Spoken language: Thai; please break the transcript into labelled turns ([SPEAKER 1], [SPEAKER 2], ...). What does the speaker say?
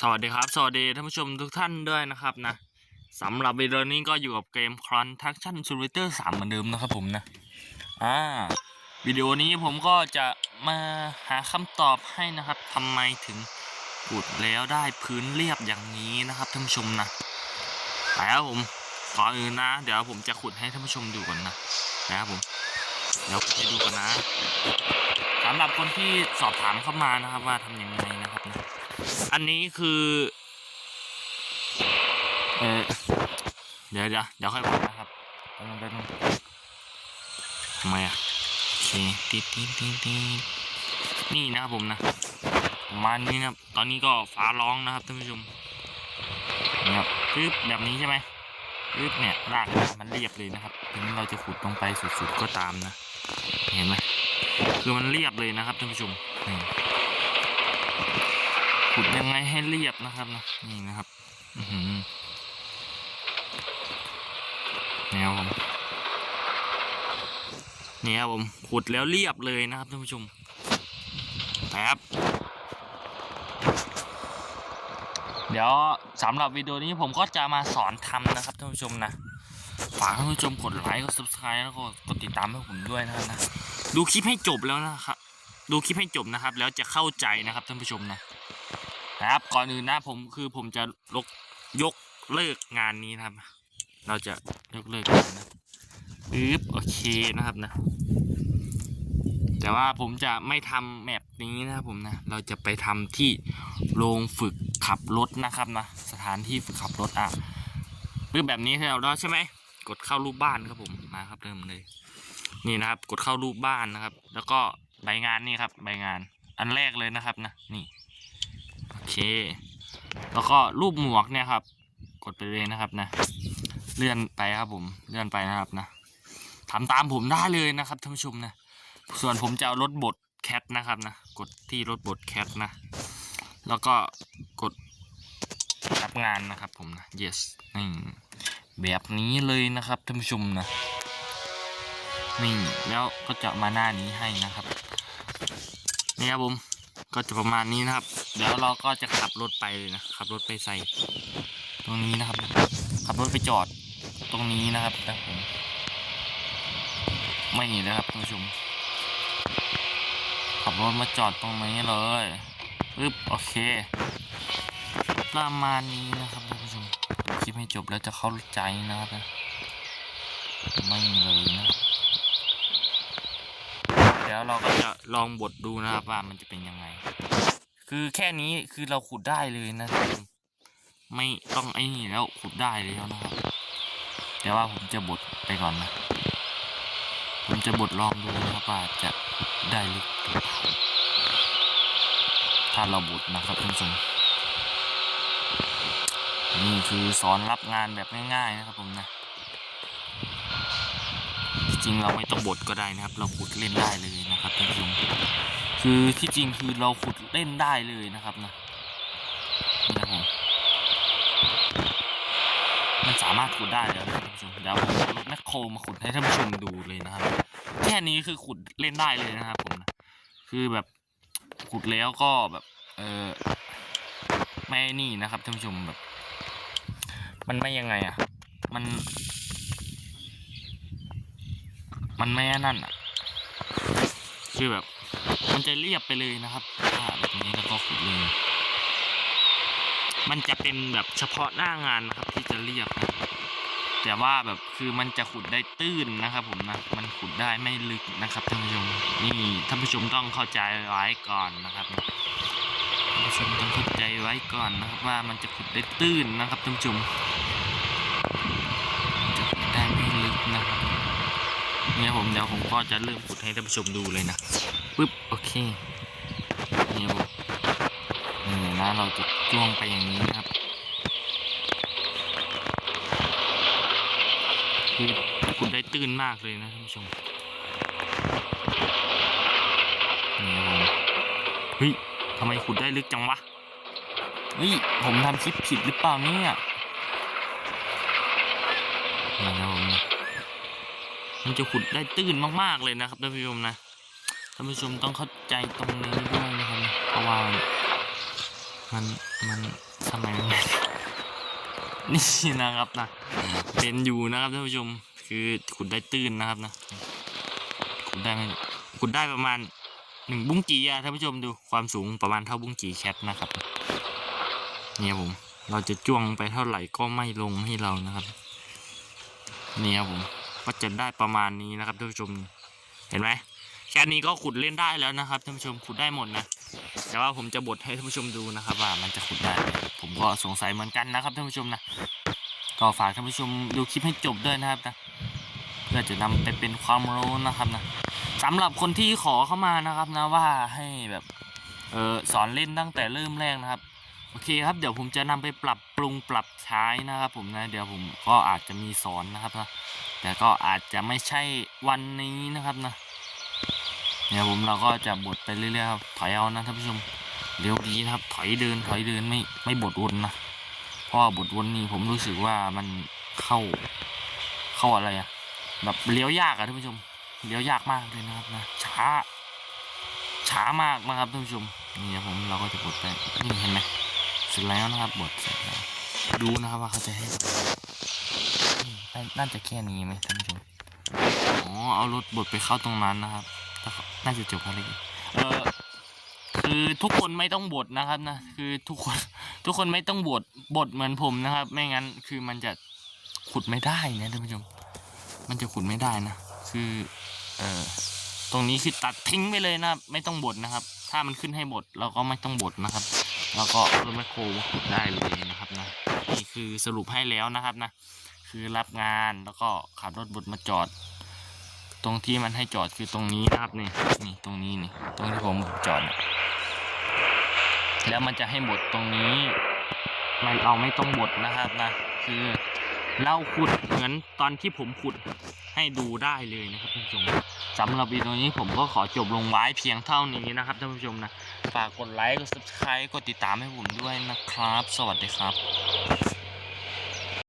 [SPEAKER 1] สวัสดีครับ สวัสดีท่านผู้ชมทุกท่านด้วยนะครับนะสำหรับวิดีโอนี้ก็อยู่กับเกม Construction Simulator 3 เหมือนเดิมนะครับผมนะอ่าวิดีโอนี้ผมก็จะมาหาคำตอบให้นะครับทำไมถึงขุดแล้วได้พื้นเรียบอย่างนี้นะครับท่านผู้ชมนะไปครับผมก่อนอื่นนะ เดี๋ยวผมจะขุดให้ท่านผู้ชมดูก่อนนะนะครับผมเดี๋ยวไปดูกันนะสำหรับคนที่สอบถามเข้ามานะครับว่าทำยังไงนะครับนะ อันนี้คือเออเดี๋ยวเดี๋ยวเดี๋ยวค่อยบอกนะครับแป๊บนึงแป๊บนึงทำไมอะโอเคตีตีตีตีนี่นะครับผมนะประมาณนี้นะครับ ตอนนี้ก็ฟ้าร้องนะครับท่านผู้ชมนี่ครับปึ๊บแบบนี้ใช่ไหมปึ๊บเนี่ยรากมันเรียบเลยนะครับถึงเราจะขุดลงไปสุดๆก็ตามนะ เห็นไหมคือมันเรียบเลยนะครับท่านผู้ชมนี่ ขุดยังไงให้เรียบนะครับนะนี่นะครับนี่ครับผมนี่ครับผมขุดแล้วเรียบเลยนะครับท่านผู้ชมแป๊บเดี๋ยวสำหรับวิดีโอนี้ผมก็จะมาสอนทำนะครับท่านผู้ชมนะฝากท่านผู้ชมกดไลค์กด subscribe แล้วก็กดติดตามให้ผมด้วยนะครับนะดูคลิปให้จบแล้วนะครับดูคลิปให้จบนะครับ แล้วจะเข้าใจนะครับท่านผู้ชมนะ นะครับ ก่อนอื่นนะผมคือผมจะลกยกเลิกงานนี้นะครับ เราจะยกเลิกงานนะปึ๊บโอเคนะครับนะ แต่ว่าผมจะไม่ทำแมปนี้นะครับผมนะ เราจะไปทำที่โรงฝึกขับรถนะครับนะ สถานที่ฝึกขับรถอะปึ๊บแบบนี้ให้เราได้ใช่ไหม กดเข้ารูปบ้านครับผม มาครับเริ่มเลย นี่นะครับ กดเข้ารูปบ้านนะครับ แล้วก็ใบงานนี่ครับ ใบงาน อันแรกเลยนะครับนะ นี่ เค แล้วก็รูปหมวกเนี่ยครับ กดไปเลยนะครับนะ เลื่อนไปครับผม เลื่อนไปนะครับนะทำตามผมได้เลยนะครับท่านผู้ชมนะ ส่วนผมจะเอารถบดแคทนะครับนะ กดที่รถบดแคทนะ แล้วก็กดรับงานนะครับผมนะ yes นี่แบบนี้เลยนะครับท่านผู้ชมนะนี่แล้วก็จะมาหน้านี้ให้นะครับ นี่ครับผม ก็จะประมาณนี้นะครับ เดี๋ยวเราก็จะขับรถไปเลยนะขับรถไปใส่ ตรงนี้นะครับ ขับรถไปจอดตรงนี้นะครับนะผมไม่นะครับท่านผู้ชมขับรถมาจอดตรงนี้เลยปึ๊บโอเค ประมาณนี้นะครับท่านผู้ชมคลิปให้จบแล้วจะเข้าใจนะครับนะไม่เลยนะ เดี๋ยวเราก็จะลองบดดูนะครับว่ามันจะเป็นยังไง คือแค่นี้คือเราขุดได้เลยนะท่านไม่ต้องไอ้นี่แล้วขุดได้แล้วนะครับ แต่ว่าผมจะบดไปก่อนนะ ผมจะบดลองดูนะครับว่าจะได้หรือเปล่าถ้าเราบดนะครับท่านผู้ชมนี่คือสอนรับงานแบบง่าย ๆ นะครับผมนะ ริงเราไม่ต้องบดก็ได้นะครับ เราขุดเล่นได้เลยนะครับท่านผู้ชมคือที่จริงคือเราขุดเล่นได้เลยนะครับนะนี่ครับผมมันสามารถขุดได้แล้วนะท่านผู้ชมเดี๋ยวผมรถแมคโครมาขุดให้ท่านผู้ชมดูเลยนะครับ แค่นี้คือขุดเล่นได้เลยนะครับผมนะคือแบบขุดแล้วก็แบบ เออไม่นี่นะครับท่านผู้ชมแบบ มันไม่ยังไงอะ มัน มันไม่นั่นอะ คือแบบ มันจะเรียบไปเลยนะครับถ้าแบบนี้แล้วก็ขุดเลยมันจะเป็นแบบเฉพาะหน้างานนะครับที่จะเรียบนะแต่ว่าแบบคือมันจะขุดได้ตื้นนะครับ ผมนะมันขุดได้ไม่ลึกนะครับท่านผู้ชมนี่ท่านผู้ชมต้องเข้าใจไว้ก่อนนะครับท่านผู้ชมต้องเข้าใจไว้ก่อนนะครับ ว่ามันจะขุดได้ตื้นนะครับท่านผู้ชมจะขุดได้ไม่ลึกนะครับ เนี่ยผมเดี๋ยวผมก็จะเริ่มขุดให้ท่านผู้ชมดูเลยนะปึ๊บโอเคเนี่ยผมนี่นะเราจะจ้วงไปอย่างนี้นะครับคือขุดได้ตื้นมากเลยนะท่านผู้ชมนี่ครับผมเฮ้ยทำไมขุดได้ลึกจังวะเฮ้ยผมทำคลิปผิดหรือเปล่าเนี่ยนี่นะครับผม มันจะขุดได้ตื้นมากๆเลยนะครับท่านผู้ชมนะท่านผู้ชมต้องเข้าใจตรงนี้ด้วยนะครับเพราะว่ามันมันทำไมมันนี่นะครับนะเป็นอยู่นะครับท่านผู้ชมคือขุดได้ตื้นนะครับนะขุดได้ไม่ขุดได้ประมาณหนึ่งบุ้งกีอะท่านผู้ชมดูความสูงประมาณเท่าบุ้งกีแคทนะครับเนี่ยผมเราจะจ้วงไปเท่าไหร่ก็ไม่ลงให้เรานะครับนี่ครับผม ก็จะได้ประมาณนี้นะครับท่านผู้ชมเห็นไหมแค่นี้ก็ขุดเล่นได้แล้วนะครับท่านผู้ชมขุดได้หมดนะ แต่ว่าผมจะบดให้ท่านผู้ชมดูนะครับ ว่ามันจะขุดได้ ผมก็สงสัยเหมือนกันนะครับท่านผู้ชมนะก็ฝากท่านผู้ชมดูคลิปให้จบด้วยนะครับนะเพื่อจะนำไปเป็นความรู้นะครับนะสำหรับคนที่ขอเข้ามานะครับนะว่าให้แบบเออสอนเล่นตั้งแต่เริ่มแรกนะครับโอเคครับเดี๋ยวผมจะนำไปปรับปรุงปรับใช้นะครับ ผมนะเดี๋ยวผมก็อาจจะมีสอนนะครับนะ แต่ก็อาจจะไม่ใช่วันนี้นะครับนะเนี่ยผมเราก็จะบดไปเรื่อยๆครับถอยเอานะท่านผู้ชมเดี๋ยวดีครับ ถอยเดินถอยเดินไม่ไม่บดวนนะเพราะบดวนนี่ผมรู้สึกว่ามันเข้าเข้าอะไรอะแบบเลี้ยวยากอะท่านผู้ชมเลี้ยวยากมากเลยนะครับนะช้า ช้ามากนะครับท่านผู้ชมนี่ครับผมเราก็จะบดไปนี่เห็นไหมเสร็จแล้วนะครับบทเสร็จแล้วดูนะครับว่าเขาจะให้ น่าจะแค่นี้ไหมท่านผู้ชมอ๋อเอารถบดไปเข้าตรงนั้นนะครับ น่าจะจบภารกิจเออคือทุกคนไม่ต้องบดนะครับนะคือทุกคนทุกคนไม่ต้องบดบดเหมือนผมนะครับ ไม่งั้นคือมันจะขุดไม่ได้นะท่านผู้ชม มันจะขุดไม่ได้นะคือเออตรงนี้คือตัดทิ้งไปเลยนะไม่ต้องบดนะครับ ถ้ามันขึ้นให้บดเราก็ไม่ต้องบดนะครับ แล้วก็รถแมคโครได้เลยนะครับนะนี่คือสรุปให้แล้วนะครับนะ คือรับงานแล้วก็ขับรถบดมาจอด ตรงที่มันให้จอดคือตรงนี้นะครับนี่นี่ตรงนี้นี่ตรงที่ผมจอดแล้วมันจะให้บดตรงนี้ไม่เราไม่ต้องบดนะครับนะ คือเราขุดเหมือนตอนที่ผมขุดให้ดูได้เลยนะครับท่านผู้ชมสำหรับวิดีโอนี้ผมก็ขอจบลงไว้เพียงเท่านี้นะครับท่านผู้ชมนะ ฝากกดไลค์ กด subscribe กดติดตามให้ผมด้วยนะครับ สวัสดีครับ